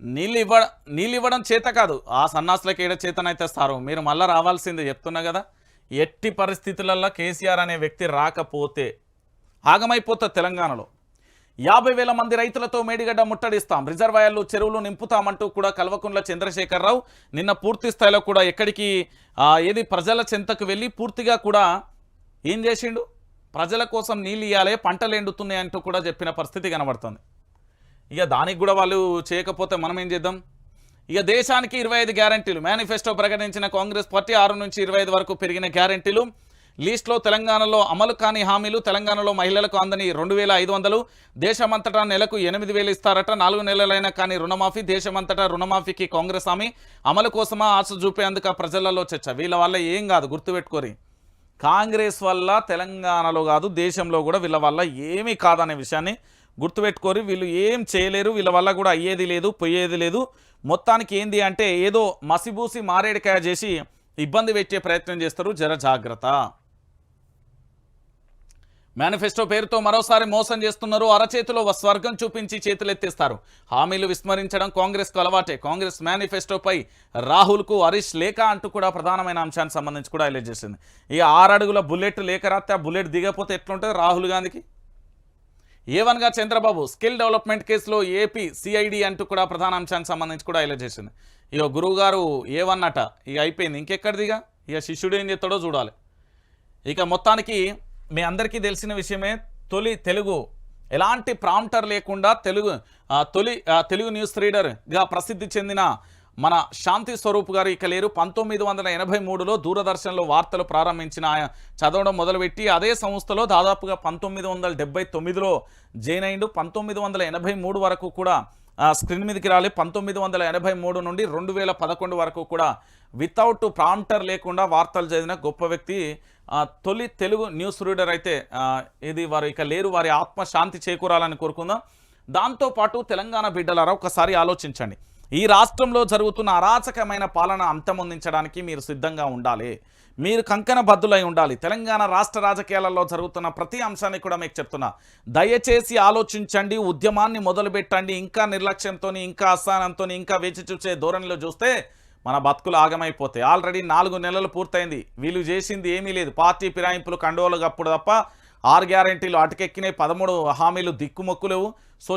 నీళ్ళు ఇవ్వ నీళ్ళు ఇవ్వడం చేత కాదు. ఆ సన్నాసులకు ఏడ చేతనైతే ఇస్తారు మీరు మళ్ళీ రావాల్సిందే చెప్తున్నా కదా. ఎట్టి పరిస్థితులలో కేసీఆర్ అనే వ్యక్తి రాకపోతే ఆగమైపోతుంది తెలంగాణలో. యాభై వేల మంది రైతులతో మేడిగడ్డ ముట్టడిస్తాం. రిజర్వాయర్లు చెరువులు నింపుతామంటూ కూడా కల్వకుంట్ల చంద్రశేఖరరావు నిన్న పూర్తి స్థాయిలో కూడా ఎక్కడికి ఏది ప్రజల చెంతకు వెళ్ళి పూర్తిగా కూడా ఏం చేసిండు? ప్రజల కోసం నీళ్ళు ఇవ్వాలి పంటలు ఎండుతున్నాయి అంటూ కూడా చెప్పిన పరిస్థితి కనబడుతుంది. ఇక దానికి కూడా వాళ్ళు చేయకపోతే మనం ఏం చేద్దాం? ఇక దేశానికి ఇరవై ఐదు గ్యారంటీలు. మేనిఫెస్టో ప్రకటించిన కాంగ్రెస్ పార్టీ ఆరు నుంచి ఇరవై ఐదు వరకు పెరిగిన గ్యారంటీలు. లీస్ట్లో తెలంగాణలో అమలు కాని హామీలు తెలంగాణలో మహిళలకు అందని రెండు వేల ఐదు వందలు. దేశమంతటా నెలకు ఎనిమిది వేలు ఇస్తారట నాలుగు నెలలైనా కానీ రుణమాఫీ దేశమంతటా రుణమాఫీకి కాంగ్రెస్ హామీ అమలు కోసమా ఆశ చూపేందుకు ప్రజలలో చర్చ. వీళ్ళ వల్ల ఏం కాదు గుర్తుపెట్టుకోరి. కాంగ్రెస్ వల్ల తెలంగాణలో కాదు దేశంలో కూడా వీళ్ళ వల్ల ఏమీ కాదనే విషయాన్ని గుర్తుపెట్టుకోరు. వీళ్ళు ఏం చేయలేరు. వీళ్ళ వల్ల కూడా అయ్యేది లేదు పోయేది లేదు. మొత్తానికి ఏంది అంటే ఏదో మసిబూసి మారేడికాయ చేసి ఇబ్బంది పెట్టే ప్రయత్నం చేస్తారు. జర జాగ్రత్త. మేనిఫెస్టో పేరుతో మరోసారి మోసం చేస్తున్నారు. అరచేతిలో స్వర్గం చూపించి చేతులెత్తేస్తారు. హామీలు విస్మరించడం కాంగ్రెస్కు అలవాటే. కాంగ్రెస్ మేనిఫెస్టోపై రాహుల్కు హరీష్ లేఖ అంటూ కూడా ప్రధానమైన అంశానికి సంబంధించి కూడా హైలైట్ చేసింది. ఇక ఆరడుగుల బుల్లెట్ లేఖ రాస్తే ఆ బుల్లెట్ దిగపోతే ఎట్లుంటుంది? రాహుల్ గాంధీకి? ఏవన్గా చంద్రబాబు స్కిల్ డెవలప్మెంట్ కేసులో ఏపీ సిఐడి అంటూ కూడా ప్రధాన అంశానికి సంబంధించి కూడా హైలైట్ చేసింది. ఇక గురువుగారు ఏవన్నట ఇక అయిపోయింది. ఇంకెక్కడిదిగా ఇక? శిష్యుడు ఏం చేస్తాడో చూడాలి. ఇక మొత్తానికి మీ అందరికీ తెలిసిన విషయమే తొలి తెలుగు ఎలాంటి ప్రాంప్టర్ లేకుండా తెలుగు తొలి తెలుగు న్యూస్ రీడర్గా ప్రసిద్ధి చెందిన మన శాంతి స్వరూప్ గారు ఇక లేరు. పంతొమ్మిది వందల ఎనభై మూడులో దూరదర్శన్లో వార్తలు ప్రారంభించిన ఆయన చదవడం మొదలుపెట్టి అదే సంస్థలో దాదాపుగా పంతొమ్మిది వందల డెబ్బై తొమ్మిదిలో జైన్ అయిండు. పంతొమ్మిది వందల ఎనభై మూడు వరకు కూడా స్క్రీన్ మీదకి రాలి. పంతొమ్మిది వందల ఎనభై మూడు నుండి రెండు వేల పదకొండు వరకు కూడా వితౌట్ ప్రాంప్టర్ లేకుండా వార్తలు చదివిన గొప్ప వ్యక్తి. తొలి తెలుగు న్యూస్ రీడర్ అయితే ఇది వారు ఇక లేరు. వారి ఆత్మ శాంతి చేకూరాలని కోరుకుందాం. దాంతోపాటు తెలంగాణ బిడ్డలారా ఒకసారి ఆలోచించండి. ఈ రాష్ట్రంలో జరుగుతున్న అరాచకమైన పాలన అంతమొందించడానికి మీరు సిద్ధంగా ఉండాలి. మీరు కంకణ బద్దులై ఉండాలి. తెలంగాణ రాష్ట్ర రాజకీయాలలో జరుగుతున్న ప్రతి అంశాన్ని కూడా మీకు చెప్తున్నా. దయచేసి ఆలోచించండి ఉద్యమాన్ని మొదలుపెట్టండి. ఇంకా నిర్లక్ష్యంతో ఇంకా అసహనంతో ఇంకా వేచి చూసే ధోరణిలో చూస్తే మన బతుకులు ఆగమైపోతాయి. ఆల్రెడీ నాలుగు నెలలు పూర్తయింది. వీళ్ళు చేసింది ఏమీ లేదు. పార్టీ ఫిరాయింపులు కండువలు కప్పుడు తప్ప ఆరు గ్యారంటీలు అటుకెక్కినాయి. పదమూడు హామీలు దిక్కుమొక్కులేవు. సో